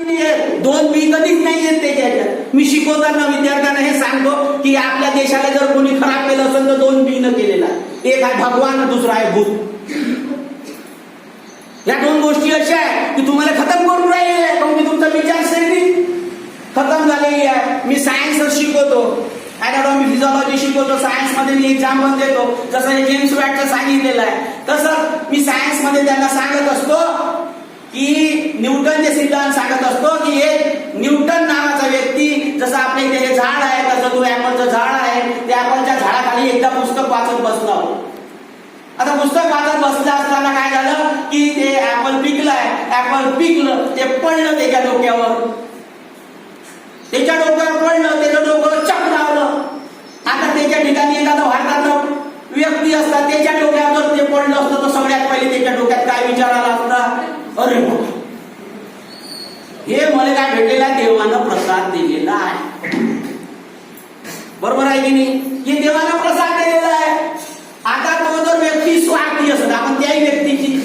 दोन बी कधीच नाही येत त्याच्यात मी शिकवताना विद्यार्थ्यांना हे सांगतो की आपल्या देशाला जर कोणी खराब केलं असेल तर दोन बी न केलेला. एक आहे भगवान दुसरा आहे भूत. या दोन गोष्टी अशा आहे की तुम्हाला खतम करून राहिले पण मी तुमचा विचारशैली खतम झालेली आहे. मी सायन्स शिकवतो. मी फिजिओलॉजी शिकवतो. सायन्समध्ये मी एक्झाम पण देतो. जसं हे जेम्स वॅटचं सांगितलेलं आहे. तसं मी सायन्समध्ये त्यांना सांगत असतो की न्यूटनचे सिद्धांत सांगत असतो की एक न्यूटन नावाचा व्यक्ती जसं आपल्या इथे हे झाड आहे तसं तो ऍपलचं झाड आहे त्या ऍपलच्या झाडाखाली एकदा पुस्तक वाचत बसलो. आता पुस्तक वाचत बसलं असताना काय झालं की ते ऍपल पिकलंय. ऍपल पिकलं ते पडलं त्याच्या डोक्यावर. त्याच्या डोक्यावर पडलं त्याचं डोकं चक लावलं. आता त्याच्या ठिकाणी एखादा भारतातलं व्यक्ती असतात त्याच्या डोक्यावर ते पडलं असतं तर सगळ्यात पहिले त्याच्या डोक्यात काय विचार आला असता? अरे हे मला काय भेटलेला आहे? देवानं प्रसाद दिलेला आहे. बरोबर आहे की नाही? हे देवानं प्रसाद दिलेला आहे. आता तो जर व्यक्ती स्वार्थी असत आपण त्याही व्यक्तीची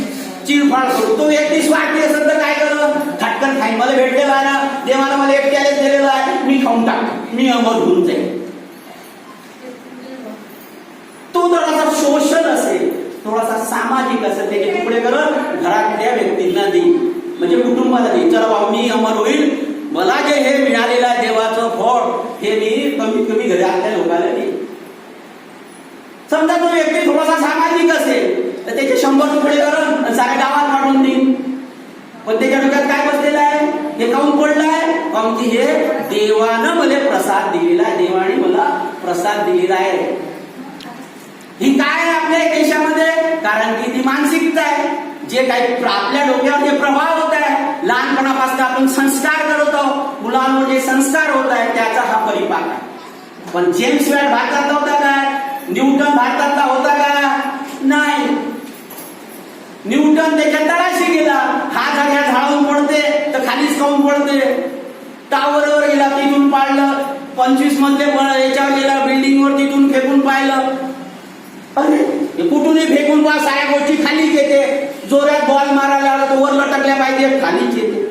चिरफाड करू. तो व्यक्ती स्वार्थी असेल तर काय करत खटकन खाईन मला भेटलेला आहे ना देवानं मला एकट्यालाच दिलेला आहे. मी खाऊन टाक मी अमर होऊन जाईल तो थोडासा सोशल असेल थोडासा सामाजिक असेल त्याचे तुकडे करत घरातल्या व्यक्तींना देईल म्हणजे कुटुंबाला देईल चला बाबा मी अमर होईल. मला जे हे मिळालेलं देवाचं फळ हे मी कमीत कमी घरातल्या लोकांना देईल समजा तो व्यक्ती थोडासा सामाजिक असेल तर त्याचे शंभर तुकडे करून सारे गावात वाटून देईल पण त्याच्या डोक्यात काय बसलेलं आहे? हे काऊन पडलं आहे? काऊन की हे देवानं मला प्रसाद दिलेला आहे. देवाने मला प्रसाद दिलेला आहे. आहे आपल्या देशामध्ये? कारण की ती मानसिकता आहे. जे काही आपल्या डोक्यावर जे प्रभाव होत आहे लहानपणापासून आपण संस्कार करत आहोत. मुलांवर जे संस्कार होत आहे त्याचा हा परिपाक आहे. पण जेम्स वेळ भारतातला होता काय? न्यूटन भारतातला होता का नाही. न्यूटन त्याच्या तळाशी गेला. हा झाड ह्या पडते तर खालीच काऊन पडते? टावरवर गेला तिथून पाडलं. पंचवीस मधले याच्यावर गेला बिल्डिंगवर तिथून फेकून पाहिलं. अरे कुठूनही फेकून पहा साऱ्या गोष्टी खालीच येते. जोरात बॉल मारायला आला तर वर लटकल्या पाहिजे खालीच येते.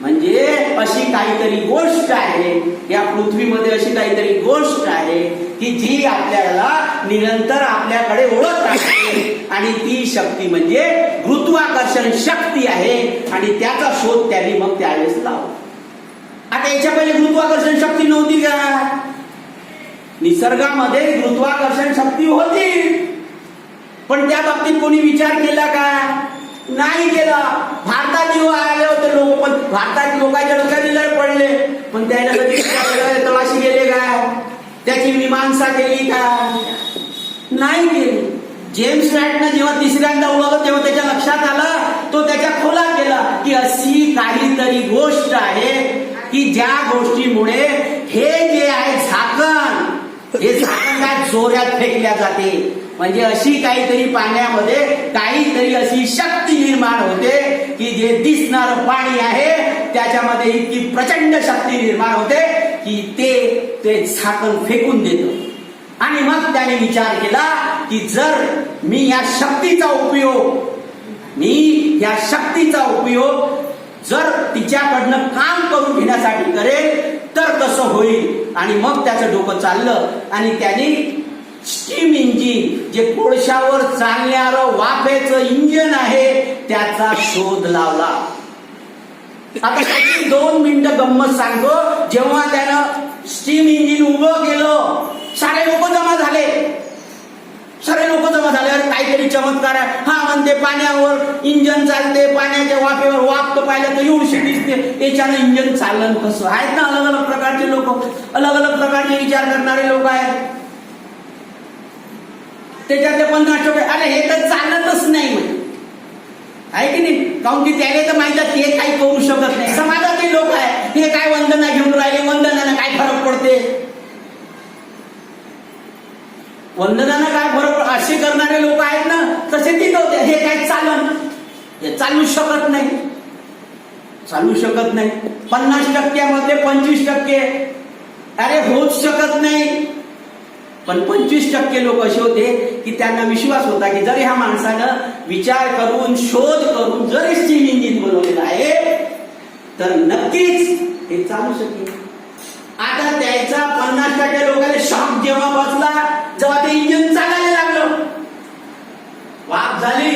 म्हणजे अशी काहीतरी गोष्ट आहे या पृथ्वीमध्ये अशी काहीतरी गोष्ट आहे की जी आपल्याला निरंतर आपल्याकडे ओळख राहते. आणि ती शक्ती म्हणजे गुरुत्वाकर्षण शक्ती आहे आणि त्याचा शोध त्यांनी मग त्यावेळेस लावला. आता याच्या पहिले गुरुत्वाकर्षण शक्ती नव्हती का? निसर्गामध्ये गुरुत्वाकर्षण शक्ती होती. पण त्या बाबतीत कोणी विचार केला का? नाही केला. भारतात जेव्हा आले होते लोक पण भारतात लोकांच्या डोक्यात लय पडले. पण त्याला कधी तळाशी गेले काय त्याची मीमांसा केली का? नाही केली. जेम्स वॅटनं जेव्हा तिसऱ्यांदा उडवलं तेव्हा त्याच्या लक्षात आलं तो त्याच्या खोला गेला की अशी काहीतरी गोष्ट आहे की ज्या गोष्टीमुळे हे जे आहे झाकण. हे झाकण काय फेकल्या जाते. म्हणजे अशी काहीतरी पाण्यामध्ये काहीतरी अशी शक्ती निर्माण होते की जे दिसणार पाणी आहे त्याच्यामध्ये इतकी प्रचंड शक्ती निर्माण होते की ते ते झाकण फेकून देतं. आणि मग त्याने विचार केला की जर मी या शक्तीचा उपयोग मी या शक्तीचा उपयोग जर तिच्याकडनं काम करून घेण्यासाठी करेल तर कसं होईल आणि मग त्याचं डोकं चाललं आणि त्याने स्टीम इंजिन जे कोळशावर चालणारं वाफेचं इंजिन आहे त्याचा शोध लावला. आता दोन मिनिटं गंमत सांगतो. जेव्हा त्यानं स्टीम इंजिन उभं केलं सारे लोक जमा झाले. सगळे लोक जमा झाले. अरे काहीतरी चमत्कार आहे. हा म्हणते पाण्यावर इंजन चालते पाण्याच्या वाफेवर वाफ तर पाहिलं तर एवढीशी दिसते. याच्यानं इंजन चाललं कसं? आहेत ना अलग अलग प्रकारचे लोक. अलग अलग प्रकारचे विचार करणारे लोक आहेत. त्याच्यातले पन्नास टक्के अरे हे तर चालतच नाही. म्हणे आहे की नाही? काऊन की त्याने तर माहिती हे ते काही करू शकत नाही. समाजातील लोक आहे हे काय वंदना घेऊन राहिले? वंदनानं काय फरक पडते? वंदनानं काय बरोबर असे करणारे लोक आहेत ना तसे तिथं होते हे काय चालन? हे चालू शकत नाही. चालू शकत नाही. पन्नास टक्क्यामध्ये पंचवीस टक्के. अरे होऊच शकत नाही. पण पंचवीस टक्के लोक असे होते की त्यांना विश्वास होता की जर ह्या माणसानं विचार करून शोध करून जरी स्टीम इंजिन बनवलेलं आहे तर नक्कीच हे चालू शकेल. आता त्याचा पन्नास टक्के लोकांना शॉक जेव्हा बसला जेव्हा ते इंजिन चालायला लागलं वाफ झाली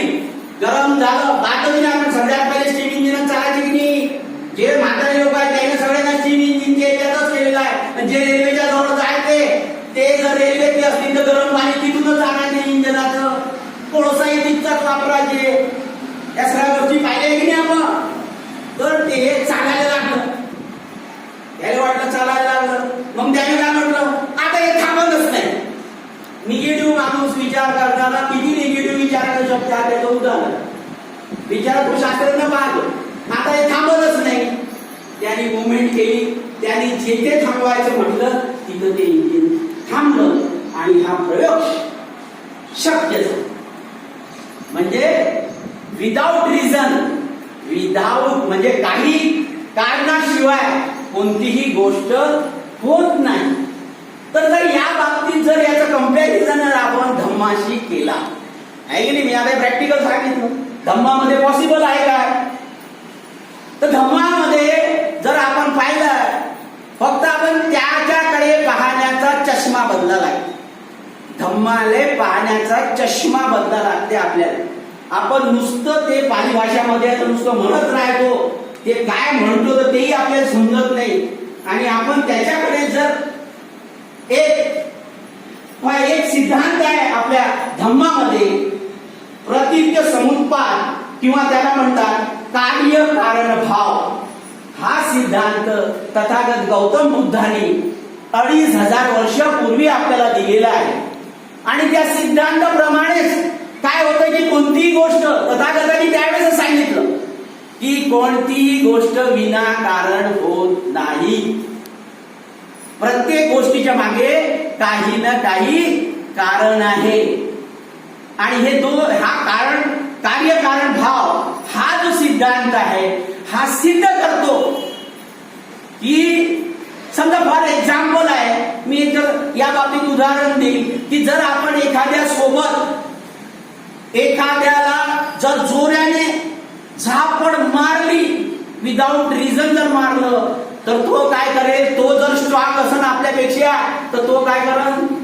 गरम झालं बातच नाही आपण सगळ्यात पहिले स्टीम इंजिन चालायचे की नाही? जे म्हातारे लोक आहेत त्यांनी सगळ्यांना स्टीम इंजिनचे त्यातच केलेलं आहे. जे रेल्वेच्या जवळ जायचे ते जर रेल्वेतली असतील तर गरम पाणी तिथूनच आणायचे इंजिनाचं कोळसाही तिथचाच वापरायचे. या सगळ्या गोष्टी पाहिल्या की नाही आपण? तर ते चालायला लागलं त्याला वाटलं चालायला लागलं मग त्याने काय म्हटलं आता हे थांबतच नाही निगेटिव्ह माणूस विचार करणारा किती निगेटिव्ह विचार करू हा त्याचं उदाहरण विचारपूर शास्त्रज्ञ पाहतो आता हे थांबतच नाही. त्यांनी मुवमेंट केली. त्यांनी जेथे थांबवायचं म्हटलं तिथं ते इंजिन थांबलं आणि हा प्रयोग शक्य झाला. म्हणजे विदाउट रिझन विदाऊट म्हणजे काही कारणाशिवाय कोणतीही गोष्ट होत नाही. तर जर या बाबतीत जर याचं कंपॅरिझन आपण धम्माशी केला आहे की नाही? मी आता प्रॅक्टिकल सांगितलं. धम्मामध्ये पॉसिबल आहे काय? तर धम्मामध्ये जर आपण पाहिलं फक्त आपण त्याच्याकडे पाहण्याचा चष्मा बदला लागतो. धम्माले पाहण्याचा चष्मा बदला लागते आपल्याला. आपण नुसतं ते पाली भाषामध्ये नुसतं म्हणत राहतो. ते काय म्हणतो तर तेही आपल्याला समजत नाही. आणि आपण त्याच्याकडे जर एक एक सिद्धांत आहे आपल्या धम्मामध्ये प्रतित्य समुत्पाद किंवा त्याला म्हणतात कार्य कारण भाव हा सिद्धांत तथागत गौतम बुद्धाने अडीच हजार वर्षापूर्वी आपल्याला दिलेला आहे. आणि त्या सिद्धांताप्रमाणेच काय होतं की कोणतीही गोष्ट तथागतांनी त्यावेळेस सांगितलं की कोणतीही गोष्ट विनाकारण होत नाही. प्रत्येक गोष्टीच्या मागे काही ना काही कारण आहे. आणि हे दो हा कारण कार्यकारण भाव हा जो सिद्धांत आहे हा सिद्ध करतो. की समजा फॉर एक्झाम्पल आहे मी एक या बाबतीत उदाहरण देईल की जर आपण एखाद्या सोबत एखाद्याला जर जोऱ्याने झापड मारली विदाऊट रिझन जर मारलं तर तो काय करेल? तो जर स्ट्रॉंग असेल आपल्यापेक्षा तर तो काय करेल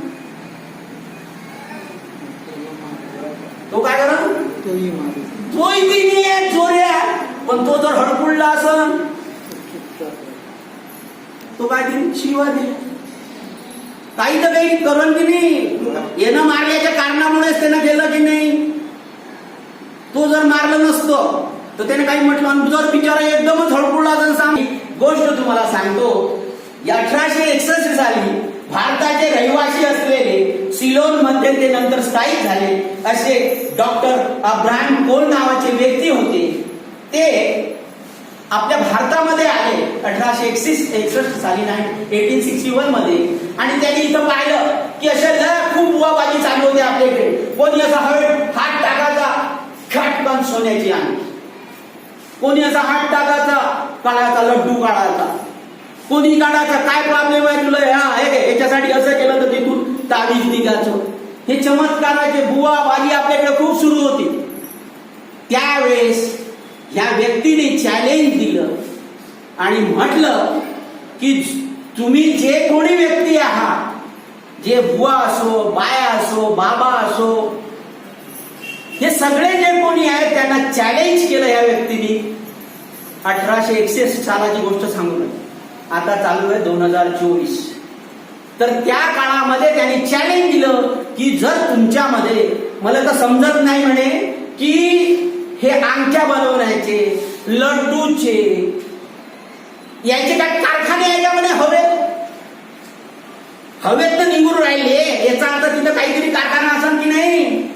तो काय करा? तोही मारे तोही आहे जोऱ्या पण तो जर हडकुळला असन तो काय देईन शिवा देईल. काही तर काही करण की नाही. येणं मारल्याच्या कारणामुळेच त्यानं केलं की नाही. तो जर मारलं नसतं तर त्याने काही म्हटलं आणि जर बिचारा एकदमच हडकुळला तर सांग. गोष्ट तुम्हाला सांगतो. अठराशे एकसष्ट साली भारताचे रहिवासी असलेले सिलोनमध्ये ते नंतर स्थायिक झाले. असे डॉक्टर अब्राहम कोल नावाचे व्यक्ती होते. ते आपल्या भारतामध्ये आले अठराशे एकसष्ट एकसष्ट साली नाही एटीन सिक्स्टी वनमध्ये. आणि त्यांनी इथं पाहिलं की अशा लय खूप बुवाबाजी चालू होते आपल्याकडे. कोणी असा हवे हात टाकायचा खटकन सोन्याची आणि कोणी असा हात टाकायचा काढायचा लड्डू काढायचा. कोणी काढायचा? काय प्रॉब्लेम आहे तुला? हा हे याच्यासाठी असं केलं तर तिथून. ताबीज निघायचो. हे चमत्काराचे बुवा बाजी आपल्याकडे खूप सुरू होती. त्यावेळेस ह्या व्यक्तीने चॅलेंज दिलं आणि म्हटलं की तुम्ही जे कोणी व्यक्ती आहात जे बुवा असो बाया असो बाबा असो हे सगळे जे कोणी आहेत त्यांना चॅलेंज केलं या व्यक्तीने. अठराशे एकसष्ट सालाची गोष्ट सांगू नये आता चालू आहे दोन हजार चोवीस. तर त्या काळामध्ये त्यांनी चॅलेंज दिलं की जर तुमच्यामध्ये मला तर समजत नाही म्हणे की हे आमच्या बनवण्याचे लड्डूचे याचे काय कारखाने याच्यामध्ये हवेत? हवेत तर निघून राहिले याचा अर्थ तिथं काहीतरी कारखाना असाल की नाही?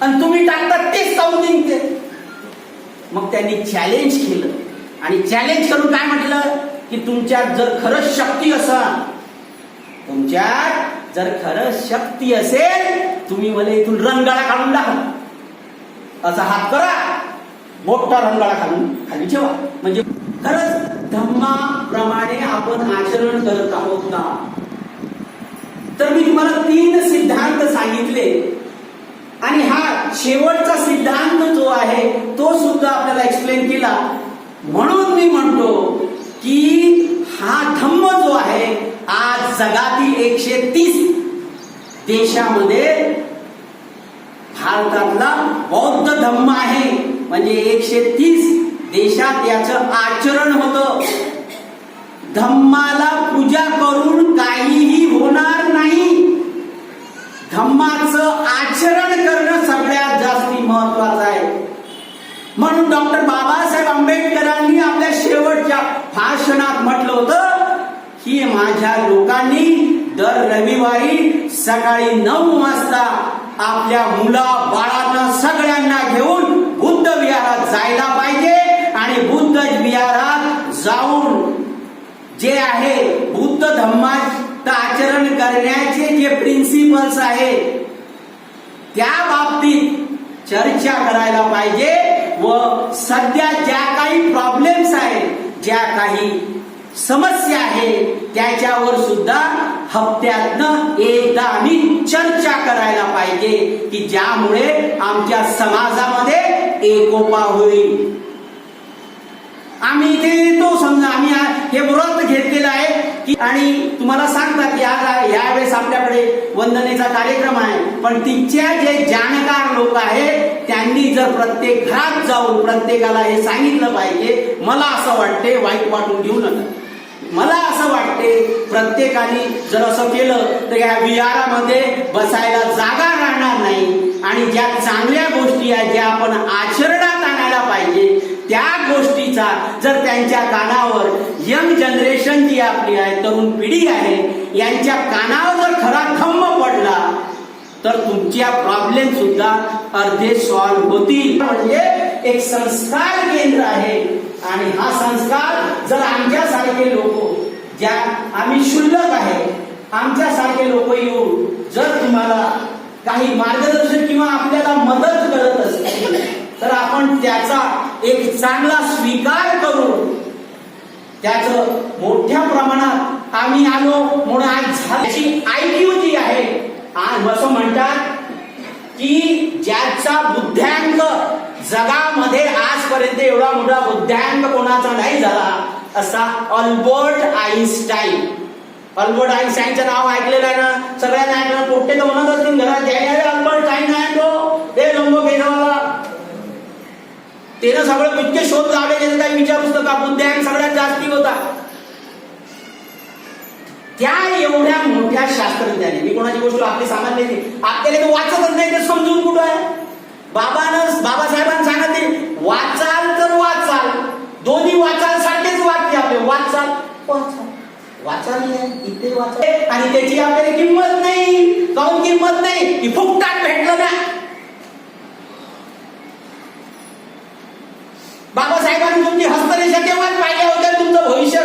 आणि तुम्ही टाकतात तेच जाऊन निघते. मग त्यांनी चॅलेंज केलं. आणि चॅलेंज करून काय म्हटलं? की तुमच्यात जर खरंच शक्ती असाल तुमच्यात जर खरंच शक्ती असेल तुम्ही मला इथून रंगाळा काढून टाका. असा हात करा. मोठा रंगाळा खालून खाली ठेवा. म्हणजे खरंच धम्माप्रमाणे आपण आचरण करत आहोत का? तर मी तुम्हाला तीन सिद्धांत सांगितले. आणि हा शेवटचा सिद्धांत जो आहे तो सुद्धा आपल्याला एक्सप्लेन केला. म्हणून मी म्हणतो की हा धम्म जो आहे आज जगातील एकशे तीस देशामध्ये भारतातला बौद्ध धम्म आहे. म्हणजे एकशे तीस देशात याच आचरण होत. धम्माला पूजा करून काहीही होणार नाही. धम्माच आचरण करणं सगळ्यात जास्ती महत्वाचं आहे. म्हणून डॉक्टर बाबासाहेब आंबेडकरांनी शेवटच्या भाषणात म्हटलं होतं की माझ्या लोकांनी दर रविवारी सकाळी नऊ वाजता आपल्या मुला बाळांना सगळ्यांना घेऊन बुद्ध विहारात जायला पाहिजे आणि बुद्ध विहारात जाऊन जे आहे बुद्ध धम्माचं आचरण करण्याचे जे प्रिन्सिपल्स आहे त्या बाबतीत चर्चा करायला पाहिजे व सध्या ज्या काही प्रॉब्लेम्स आहेत ज्या काही समस्या आहेत त्याच्यावर सुद्धा हप्त्यातनं एकदा आम्ही चर्चा करायला पाहिजे की ज्यामुळे आमच्या समाजामध्ये एकोपा होईल. आम्ही इथे येतो समजा आम्ही हे व्रत घेतलेलं आहे की आणि तुम्हाला सांगतात की आज यावेळेस आपल्याकडे वंदनेचा कार्यक्रम आहे. पण तिच्या जे जाणकार लोक आहेत त्यांनी जर प्रत्येक घरात जाऊन प्रत्येकाला हे सांगितलं पाहिजे मला असं वाटते वाईट वाटून घेऊ नका. मला असं वाटते प्रत्येकाने जर असं केलं तर या विहारामध्ये बसायला जागा राहणार नाही. आणि ज्या चांगल्या गोष्टी आहेत ज्या आपण आचरणात आणायला पाहिजे त्या गोष्टीचा जर त्यांच्या कानावर यंग जनरेशन जी आपली आहे तरुण पिढी आहे यांच्या कानावर जर खरा थंब पडला तर तुमच्या प्रॉब्लेम सुद्धा अर्धे सॉल्व्ह होतील. म्हणजे एक संस्कार केंद्र आहे. आणि हा संस्कार जर आमच्यासारखे लोक ज्या आम्ही शुल्लक आहे आमच्यासारखे लोक येऊन जर तुम्हाला काही मार्गदर्शन किंवा आपल्याला मदत करत असतील तर आपण त्याचा एक चांगला स्वीकार करू. त्याचं मोठ्या प्रमाणात आम्ही आलो म्हणून आज झाल्याची आयक्यू जी आहे आज असं म्हणतात की ज्याचा बुद्ध्यांक जगामध्ये आजपर्यंत एवढा मोठा बुद्ध्यांक कोणाचा नाही झाला असा अल्बर्ट आईन्स्टाईन अल्बर्ट आईन्स्टाईनचं नाव ऐकलेलं आहे ना? सगळ्यांना ऐकलं पोट्टे तर म्हणत असतील घरात अल्बर्ट आईन आहे तो ते लोंबो घेणारा त्यानं सगळं इतके शोध लावले त्याचं काही विचारूच नका बुद्ध्यांक सगळ्यात जास्ती होता. त्या एवढ्या मोठ्या शास्त्रज्ञाने मी कोणाची गोष्ट आपली सामान्य नाही आपल्याला ते वाचतच नाही ते समजून कुठं आहे? बाबानं बाबासाहेबांनी सांगितले वाचाल तर वाचाल. दोन्ही वाचाल सारखेच वाक्य आपले वाचाल. वाचाल. वाचाल नाही, इथे वाचाल. आणि त्याची आपल्याला किंमत नाही. काऊन किंमत नाही? की फुकटात भेटलं ना बाबासाहेबांनी तुमची हस्तरेषा केव्हाच पाहिजे होत्या? तुमचं भविष्य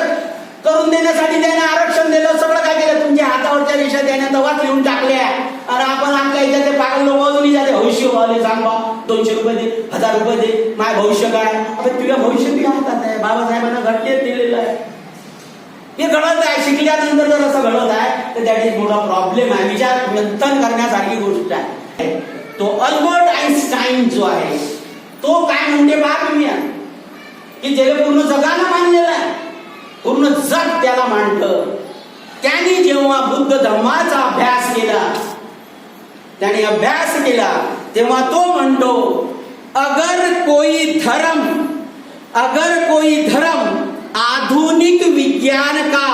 करून देण्यासाठी त्याने आरक्षण दिलं. सगळं काय केलं? तुमच्या हातावरच्या रेषा त्याने तेव्हाच लिहून टाकल्या. आणि आपण आपल्या इथे ते पागल लोक अजूनही भविष्य वाले सांग बा. दोनशे रुपये दे हजार रुपये दे. माय भविष्य काय आता तुझ्या भविष्य तुझ्या हातात आहे. बाबासाहेबांना घटनेत दिलेलं आहे. हे घडत आहे. शिकल्यानंतर जर असं घडत आहे तर दॅट इज मोठा प्रॉब्लेम आहे. विचार मंथन करण्यासारखी गोष्ट आहे. तो अल्बर्ट आईन्स्टाईन जो आहे तो काय म्हणते पहा तुम्ही? की ज्याला पूर्ण जगाला मानलेलं आहे. पूर्ण जग त्याला मांडत त्यांनी जेव्हा बुद्ध धर्माचा अभ्यास केला त्याने अभ्यास केला तेव्हा तो म्हणतो अगर कोई धर्म अगर कोई धर्म आधुनिक विज्ञान का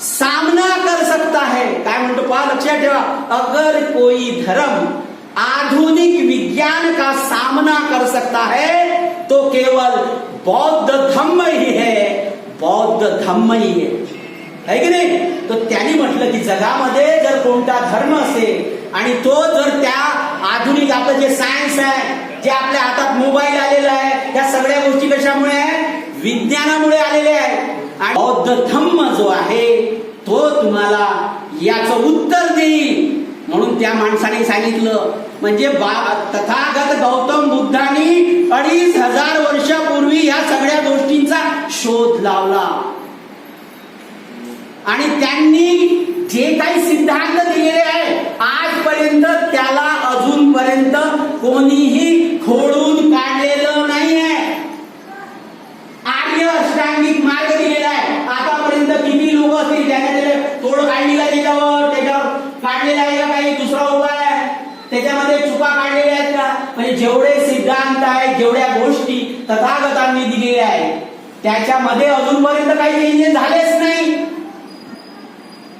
सामना कर सकता है काय म्हणतो? पहा लक्षात ठेवा. अगर कोई धर्म आधुनिक विज्ञान का सामना कर सकता है तो केवल बौद्ध धम्म ही है बौद्ध धम्म ही है। है की नाही? तर त्यांनी म्हटलं की जगामध्ये जर कोणता धर्म असेल आणि तो जर त्या आधुनिक आपलं जे सायन्स आहे जे आपल्या हातात मोबाईल आलेला आहे या सगळ्या गोष्टी कशामुळे आहे? विज्ञानामुळे आलेले आहे आणि बौद्ध धम्म जो आहे तो तुम्हाला याचं उत्तर देईल. म्हणून त्या माणसाने सांगितलं म्हणजे तथागत गौतम बुद्धांनी अडीच हजार वर्षापूर्वी या सगळ्या गोष्टींचा शोध लावला. आणि त्यांनी जे काही सिद्धांत दिलेले आहे आजपर्यंत त्याला अजूनपर्यंत कोणीही खोडून काढलेलं नाही आहे आर्य अष्टांगिक मार्ग दिलेला आहे आतापर्यंत किती लोक असतील त्याने त्याला तोड काढली का सिद्धांत आहे जेवढ्या गोष्टी तथागतांनी दिलेल्या आहे. त्याच्यामध्ये अजूनपर्यंत काही चेंजेस झालेच नाही.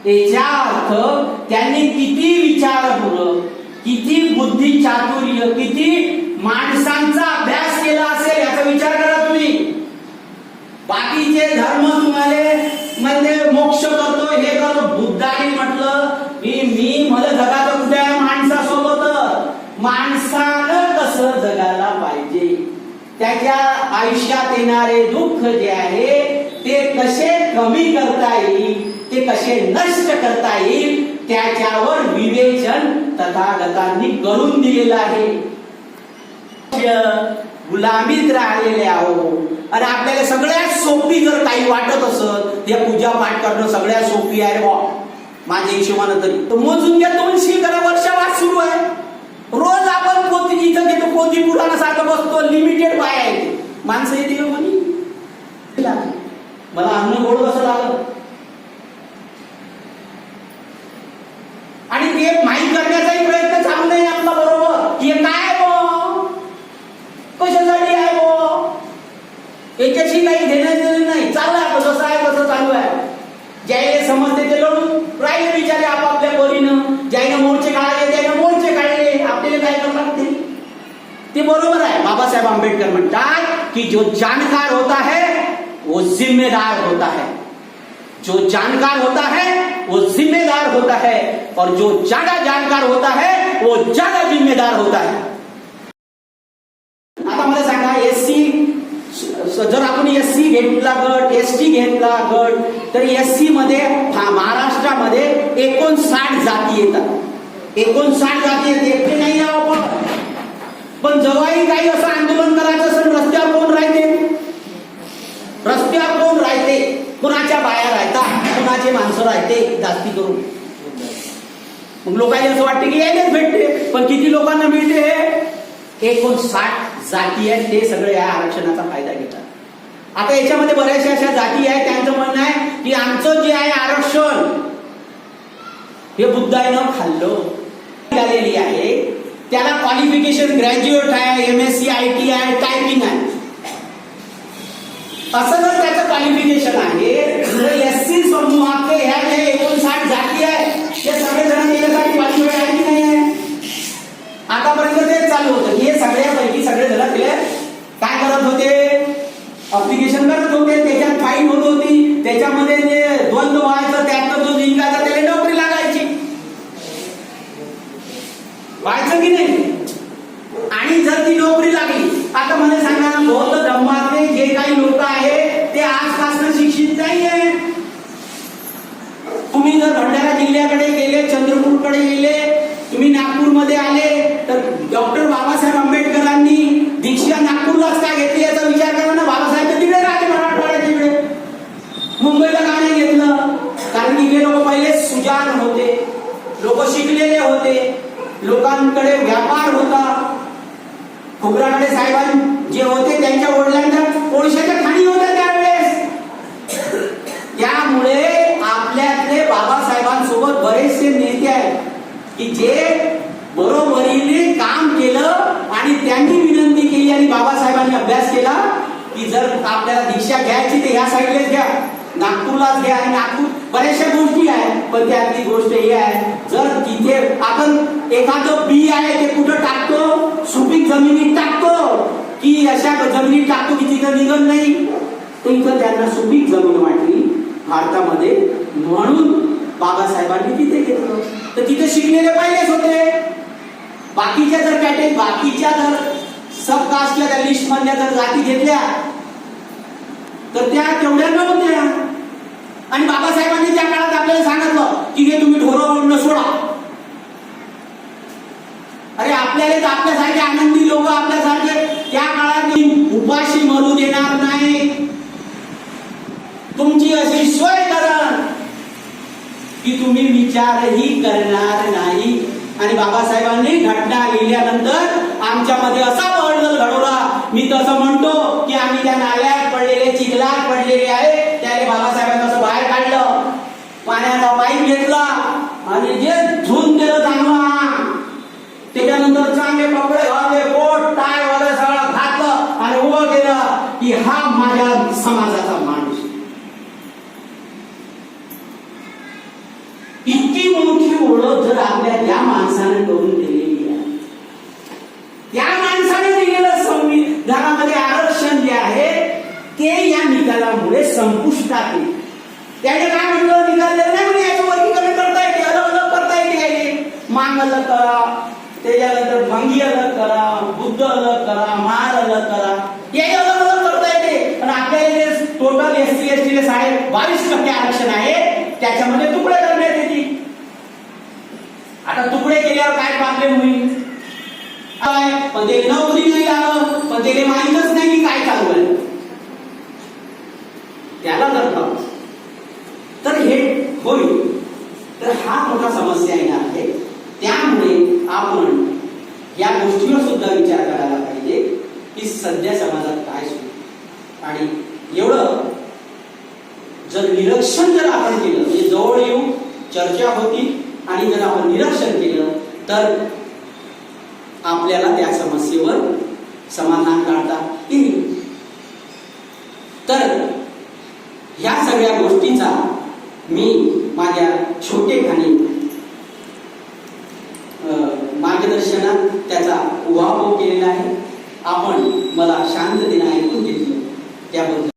त्याच्या अर्थ त्यांनी किती विचारपूर्वक किती बुद्धी चातुर्य किती माणसांचा अभ्यास केला असेल याचा विचार करा तुम्ही. बाकीचे धर्म तुम्हाला म्हणजे मोक्ष करतो हे करतो बुद्धाने म्हटलं. की मी मला जगाचं कुठे आहे? माणसासोबत. माणसानं कसं जगायला पाहिजे? त्याच्या आयुष्यात येणारे दुःख जे आहे ते कसे कमी करता येईल ते कसे नष्ट करता येईल त्याच्यावर विवेचन तथागतांनी करून दिलेलं आहे. गुलामीत राहिलेले आहो आणि आपल्याला सगळ्यात सोपी जर काही वाटत असत हे पूजा पाठ करणं सगळ्यात सोपी आहे बा. माझ्या हिशोबानं तरी. तर मोजून घ्या दोनशे करा वर्षावास सुरू आहे. रोज आपण कोती इथं घेतो कोती पुराणा सारखं बसतो लिमिटेड पाय आहे माणसं येते म्हणी मला अन्न गोड कसं लागलं? आणि ते ते बरोबर आहे बाबासाहेब आंबेडकर म्हणतात की जो जानकार होता है, वो जिम्मेदार होता है। जो जानकार होता है, वो जिम्मेदार होता है। और जो ज़्यादा जानकार होता है, वो ज़्यादा जिम्मेदार होता है। आता मला सांगा, एस सी, जर आपण एस सी घेतला गट, एस टी घेतला गट, तर एस सी मध्ये महाराष्ट्रामध्ये एकोणसाठ जाती येतात. एकोणसाठ जाती येते नाही आपण. पण जेव्हाही काही असं आंदोलन करायचं असेल रस्त्यावर कोण राहते? रस्त्यावर कोण राहते? कुणाच्या बाया राहतात कुणाचे माणसं राहते? जास्ती करून. मग लोकांना असं वाटते की यायलाच भेटते. पण किती लोकांना मिळते हे? एकोणसाठ जाती आहेत ते सगळे या आरक्षणाचा फायदा घेतात. आता याच्यामध्ये बऱ्याचशा अशा जाती आहेत त्यांचं म्हणणं आहे की आमचं जे आहे आरक्षण हे बुद्धानं खाल्लं. झालेली आहे. त्याला क्वालिफिकेशन ग्रॅज्युएट आहे M S C I T I typing आहे. असं जर त्याचं क्वालिफिकेशन आहे तर एस सी समूहातले ह्या जे एकोणसाठ जाती आहे ते सगळेजण त्याच्यासाठी क्वालिफाईड आहे की नाही आहे? आतापर्यंत तेच चालू होतं. की हे सगळ्यापैकी सगळे जण ते काय करत होते? अप्लिकेशन करत होते. त्याच्यात फाईन होत होती. त्याच्यामध्ये जे द्वंद्व व्हायचं त्यातनं जो जिंकायचा त्याला नोकरी लागायची व्हायचं की नाही आणि जर ती नोकरी लागली आता मला सांगा ना बौद्ध धर्मातले जे काही लोक आहेत ते आजपासून शिक्षित नाही आहे तुम्ही जर भंडारा जिल्ह्याकडे गेले चंद्रपूरकडे गेले तुम्ही नागपूरमध्ये आले तर डॉक्टर बाबासाहेब आंबेडकरांनी दीक्षा नागपूरलाच का घेतली याचा विचार करा ना बाबासाहेब तर तिकडे राहिले मराठवाड्यात तिकडे मुंबईला का नाही घेतलं कारण की हे लोक पहिले सुजान होते लोक शिकलेले होते लोकांकडे व्यापार होता खोबराकडे साहेबां जे होते त्यांच्या वडिलांच्या कोळशाच्या खाणी होत्या त्यावेळेस त्यामुळे आपल्यातले बाबासाहेबांसोबत बरेचसे नेते आहेत की जे बरोबरीने काम केलं आणि त्यांनी विनंती केली आणि बाबासाहेबांनी अभ्यास केला की जर आपल्याला दीक्षा घ्यायची तर ह्या साईडलाच घ्या नागपूरलाच घ्या आणि नागपूर बऱ्याचशा गोष्टी आहेत पण त्यातली गोष्ट ही आहे जर तिथे आपण एखादं बी आहे ते कुठं टाकतो? सुपीक जमिनीत टाकतो. की अशा जमिनीत टाकतो की तिथं निघत नाही? तर इथं त्यांना सुपीक जमीन वाटली भारतामध्ये. म्हणून बाबासाहेबांनी तिथे घेतलं तर तिथे शिकलेले पहिलेच होते. बाकीच्या जर कॅटेगरी बाकीच्या जर सब कास्टच्या त्या लिस्ट मधल्या जर जाती घेतल्या तर त्या तेवढ्या नव्हत्या. आणि बाबासाहेबांनी त्या काळात आपल्याला सांगितलं की हे तुम्ही ढोरं सोडा. अरे आपल्याला आपल्यासारखे आनंदी लोक आपल्यासारखे त्या काळात उपाशी मरू देणार नाही. तुमची अशी सोय करण की तुम्ही विचारही करणार नाही. आणि बाबासाहेबांनी घटना लिहिल्यानंतर आमच्यामध्ये असा बदल घडवला. मी तसं म्हणतो की आम्ही त्या नाल्या पडलेले चिखलात पडलेले आहे त्याने बाबासाहेबांना असं बाहेर काढलं टाईम घेतला आणि जे धुवून दिलं चांगला. त्याच्यानंतर चांगले कपडे घातले कोट टाय वगैरे सगळं घातलं आणि उभं केलं की हा माझ्या समाजाचा माणूस इतकी मोठी ओळख जर आपल्या त्या माणसाने करून दिलेली आहे. त्या माणसाने दिलेलं संविधानामध्ये आरक्षण जे आहे ते या निकालामुळे संपुष्टात येईल. त्याने काय म्हटलं? निकाल दिला नाही राम अलग करा त्याच्यानंतर भंगी अलग करा बुद्ध अलग करा मार अलग करा. हे अलग अलग करता येते पण आपल्याला total S C S T साडे बावीस टक्के आरक्षण आहे. त्याच्यामध्ये तुकडे करण्यात येतील. आता तुकडे केल्यावर काय प्रॉब्लेम होईल? काय? पण ते नोकरी नाही लागलं पण त्याला माहीतच नाही की काय चालू आहे. त्याला जर तर हे होईल. तर हा मोठा समस्या येणार आहे आपण या गोष्टीवर सुद्धा विचार करायला पाहिजे की सध्या समाजात काय सुरू आणि एवढं जर निरीक्षण जर आपण केलं म्हणजे जवळ येऊन चर्चा होती आणि जर आपण निरीक्षण केलं तर आपल्याला त्या समस्येवर समाधान काढता येईल. तर ह्या सगळ्या गोष्टीचा मी माझ्या छोटेखानी अं, मार्गदर्शनात त्याचा उहापोह केलेला आहे आपण मला शांततेने ऐकून घेतलं. त्याबद्दल